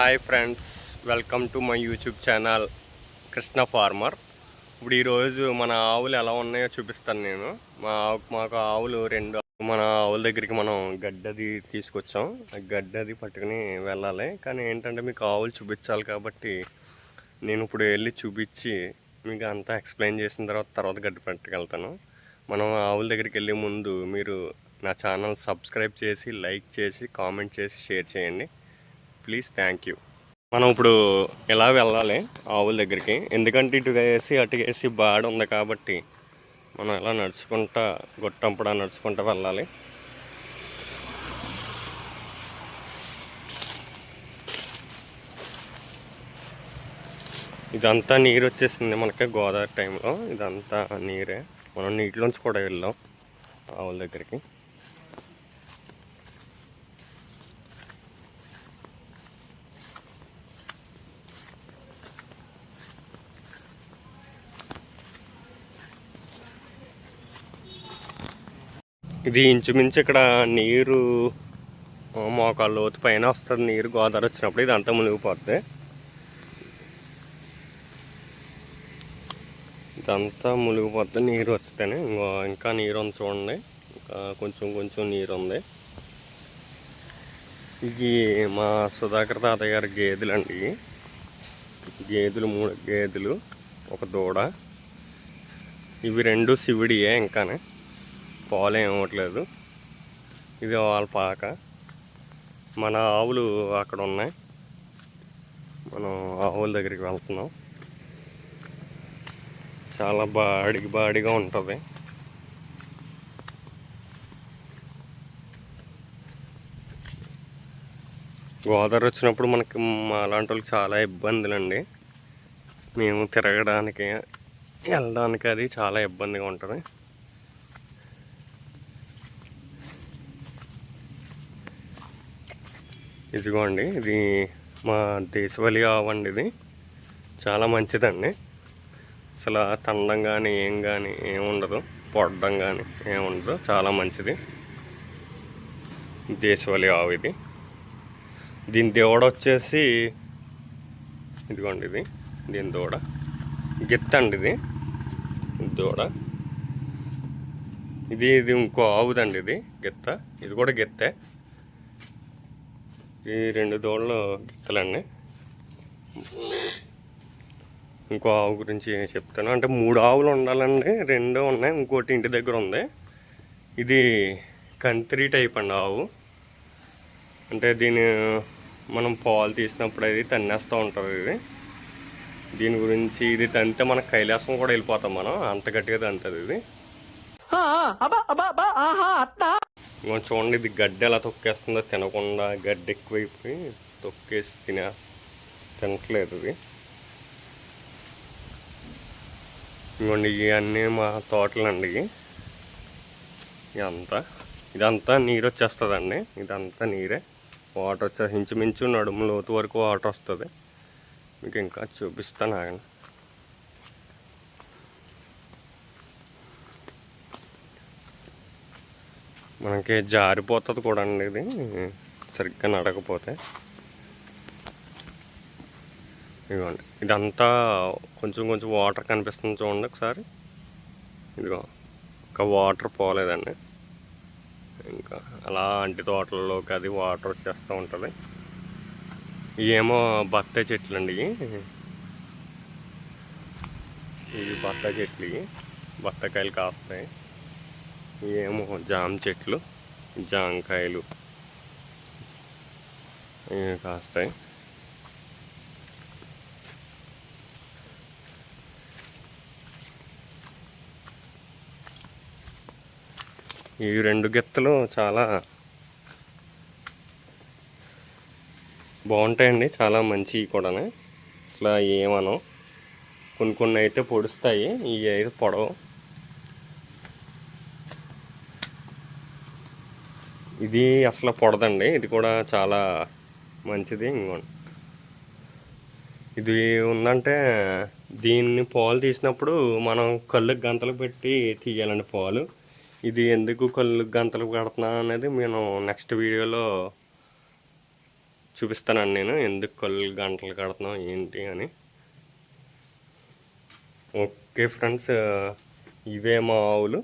Hi friends welcome to my YouTube channel Krishna farmer. ఇప్పుడు ఈరోజు మన ఆవులు ఎలా ఉన్నాయో చూపిస్తాను నేను. మా మాకు ఆవులు రెండు మన ఆవుల దగ్గరికి మనం గడ్డది తీసుకొచ్చాం. గడ్డది పట్టుకుని వెళ్ళాలి. కానీ ఏంటంటే మీకు ఆవులు చూపించాలి కాబట్టి నేను ఇప్పుడు వెళ్ళి చూపించి మీకు అంతా ఎక్స్ప్లెయిన్ చేసిన తర్వాత తర్వాత గడ్డి పట్టుకెళ్తాను. మనం ఆవుల దగ్గరికి వెళ్ళే ముందు మీరు నా ఛానల్ సబ్స్క్రైబ్ చేసి లైక్ చేసి కామెంట్ చేసి షేర్ చేయండి. ప్లీజ్ థ్యాంక్ యూ మనం ఇప్పుడు ఎలా వెళ్ళాలి ఆవుల దగ్గరికి? ఎందుకంటే ఇటు వేసి అటు వేసి బాడ ఉంది కాబట్టి మనం ఎలా నడుచుకుంటా గొట్టంపడా నడుచుకుంటా వెళ్ళాలి. ఇదంతా నీరు వచ్చేసింది మనకి గోదావరి టైంలో ఇదంతా నీరే. మనం నీటిలోంచి కూడా వెళ్ళాం ఆవుల దగ్గరికి. ఇది ఇంచుమించు ఇక్కడ నీరు మోకాళ్ళ లోతు పైన వస్తుంది నీరు గోదావరి వచ్చినప్పుడు ఇది అంతా మునిగిపోతుంది ఇదంతా మునిగిపోతుంది నీరు వస్తేనే ఇంకో ఇంకా నీరు ఉంది చూడండి. ఇంకా కొంచెం కొంచెం నీరు ఉంది. ఇది మా సుధాకర్ తాతయ్య గారి గేదెలు అండి. గేదెలు మూడు గేదెలు ఒక దూడ. ఇవి రెండు శివుడియే ఇంకానే. పాలు ఏం ఇవ్వట్లేదు. ఇది వాళ్ళ పాక. మన ఆవులు అక్కడ ఉన్నాయి. మనం ఆవుల దగ్గరికి వెళ్తున్నాం. చాలా బాడిగి బాడిగా ఉంటుంది. గోదావరి వచ్చినప్పుడు మనకి మా అలాంటి వాళ్ళకి చాలా ఇబ్బందులండి. మేము తిరగడానికి వెళ్ళడానికి అది చాలా ఇబ్బందిగా ఉంటుంది. ఇదిగోండి ఇది మా దేశవళి ఆవు అండి ఇది. చాలా మంచిదండి. అసలు తండం కానీ ఏం కానీ ఏం ఉండదు. పొడడం కానీ ఏం ఉండదు. చాలా మంచిది. దేశవళి ఆవు ఇది. దీని దూడ వచ్చేసి ఇదిగోండి ఇది. దీని దూడ. గిత్త అండి ఇది. దూడ. ఇది ఇది ఇంకో ఆవుదండి ఇది. గిత్త. ఇది కూడా గిత్తే. ఈ రెండు దూడలు గిత్తలండి ఇంకో ఆవు గురించి చెప్తాను. అంటే మూడు ఆవులు ఉండాలండి. రెండు ఉన్నాయి ఇంకోటి ఇంటి దగ్గర ఉంది. ఇది కంత్రి టైప్ అండి ఆవు. అంటే దీని మనం పాలు తీసినప్పుడు అది తన్నేస్తూ ఉంటుంది ఇది. దీని గురించి ఇది తంతే మన కైలాసం కూడా వెళ్ళిపోతాం మనం. అంత గట్టిగా తంతుంది ఇది. ఇంకో చూడండి ఇది గడ్డి ఎలా తొక్కేస్తుందో తినకుండా గడ్డి ఎక్కువైపోయి తొక్కేసి తిన తినట్లేదు ఇది. ఇంకోండి ఇవన్నీ మా తోటలండి ఇదంతా. ఇదంతా నీరు వచ్చేస్తుందండి. ఇదంతా నీరే. వాటర్ వచ్చే ఇంచుమించు నడుము లోతు వరకు వాటర్ వస్తుంది. మీకు ఇంకా చూపిస్తాను ఆగండి. మనకి జారిపోతుంది కూడా అండి ఇది. సరిగ్గా నడకపోతే. ఇదిగోండి. ఇదంతా కొంచెం కొంచెం వాటర్ కనిపిస్తుంది చూడండి ఒకసారి. ఇదిగో ఇంకా వాటర్ పోలేదండి. ఇంకా అలా అంటి తోటలలోకి అది వాటర్ వచ్చేస్తూ ఉంటుంది. ఇవేమో బత్తాయి చెట్లు అండి ఇవి. బత్తాయి చెట్లు ఇవి. కాస్తాయి. ఏమో జామ చెట్లు జామకాయలు ఇవి కాస్తాయి. ఈ రెండు గిత్తలు చాలా బాగుంటాయండి చాలా మంచివి కూడా అసలు ఏమనో కొన్ని కొన్ని అయితే పొడుస్తాయి ఇవి అయితే పొడవు. ఇది అసలు పొడదండి. ఇది కూడా చాలా మంచిది. ఇంకోండి. ఇది ఉందంటే దీన్ని పాలు తీసినప్పుడు మనం కళ్ళుకి గంతలు పెట్టి తీయాలండి పాలు. ఇది ఎందుకు కళ్ళు గంతలు పెడుతున్నా అనేది నేను నెక్స్ట్ వీడియోలో చూపిస్తానండి నేను. ఎందుకు కళ్ళు గంటలు కడుతున్నాం ఏంటి అని. ఓకే ఫ్రెండ్స్ ఇవే మా ఆవులు.